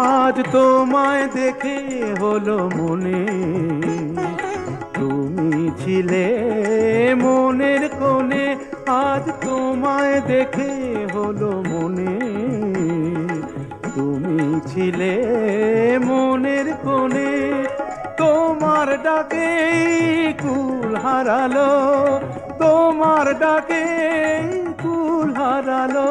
আজ তোমায় দেখে হলো মনে। তুমি ছিলে মনের কোণে, আজ তোমায় দেখে হলো মনে। তুমি ছিলে মনের কোণে, তোমার ডাকে কুল হারালো। তোমার ডাকে কুল হারালো।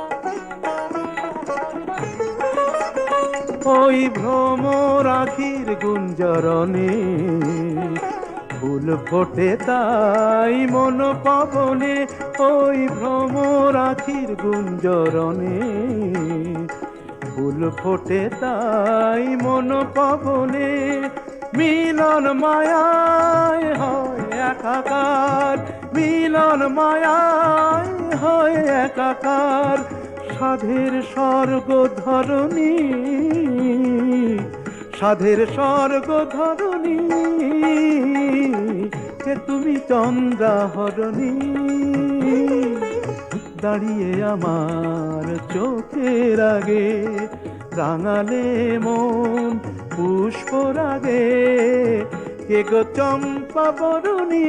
ওই ভ্রমর আখির গুঞ্জরণে? ফুল ফোটে তাই মন পবনে, ওই ভ্রমর আখির গুঞ্জরণে। ফুল ফোটে তাই মন পবনে, মিলন মায়ায় হয় একাকার। মিলন মায়ায় হয় একাকার। সাধের স্বর্গ ধরণী, সাধের স্বর্গ ধরণী, কে তুমি চন্দ্রা হরণী? দাঁড়িয়ে আমার চোখের আগে রাঙালে মন পুষ্প রাগে কে গো চম্পা বরণী?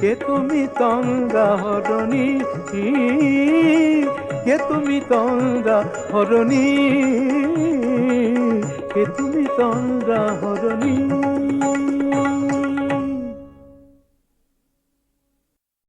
কে তুমি তঙ্গা হরণী? কে তুমি তঙ্গা হরণী? কে তুমি তঙ্গা হরণী?